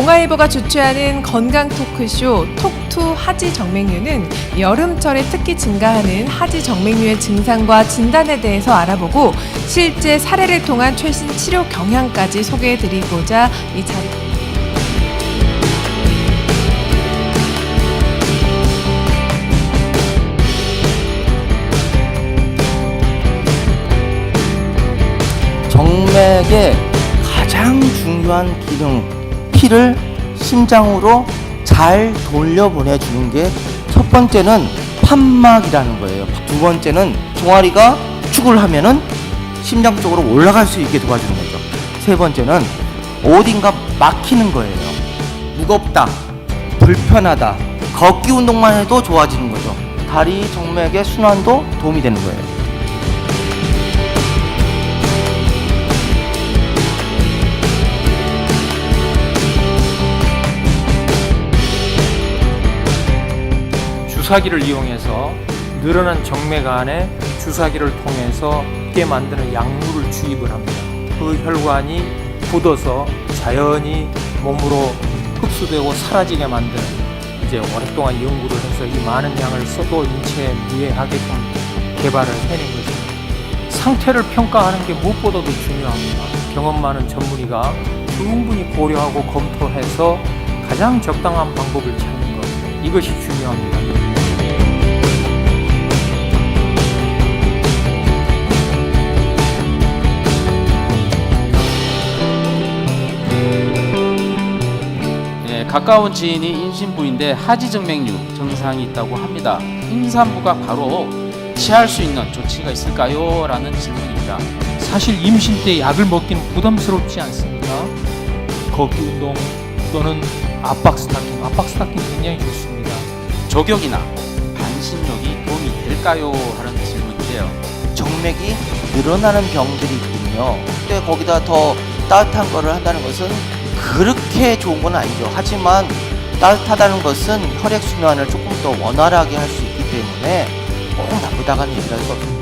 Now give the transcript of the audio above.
동아일보가 주최하는 건강 토크쇼 톡투 하지 정맥류는 여름철에 특히 증가하는 하지 정맥류의 증상과 진단에 대해서 알아보고 실제 사례를 통한 최신 치료 경향까지 소개해드리고자 이 자리. 정맥의 가장 중요한 기능, 피를 심장으로 잘 돌려보내주는 게 첫 번째는 판막이라는 거예요. 두 번째는 종아리가 축을 하면은 심장 쪽으로 올라갈 수 있게 도와주는 거죠. 세 번째는 어딘가 막히는 거예요. 무겁다, 불편하다, 걷기 운동만 해도 좋아지는 거죠. 다리 정맥의 순환도 도움이 되는 거예요. 주사기를 이용해서 늘어난 정맥 안에 주사기를 통해서 깨 만드는 약물을 주입을 합니다. 그 혈관이 굳어서 자연히 몸으로 흡수되고 사라지게 만드는 이제 오랫동안 연구를 해서 이 많은 양을 써도 인체에 무해하게끔 개발을 해낸 것입니다. 상태를 평가하는 게 무엇보다도 중요합니다. 경험 많은 전문의가 충분히 고려하고 검토해서 가장 적당한 방법을 찾는 것 이것이 중요합니다. 가까운 지인이 임신부인데 하지정맥류 증상이 있다고 합니다. 임산부가 바로 취할 수 있는 조치가 있을까요? 라는 질문입니다. 사실 임신 때 약을 먹기는 부담스럽지 않습니까? 걷기 운동 또는 압박 스타킹, 압박 스타킹 굉장히 좋습니다. 조격이나 반신욕이 도움이 될까요? 하는 질문인데요. 정맥이 늘어나는 병들이 있거든요. 근데 거기다 더 따뜻한 거를 한다는 것은 그렇게 좋은 건 아니죠. 하지만 따뜻하다는 것은 혈액 순환을 조금 더 원활하게 할 수 있기 때문에 꼭 나쁘다고는 얘기할 수 없습니다.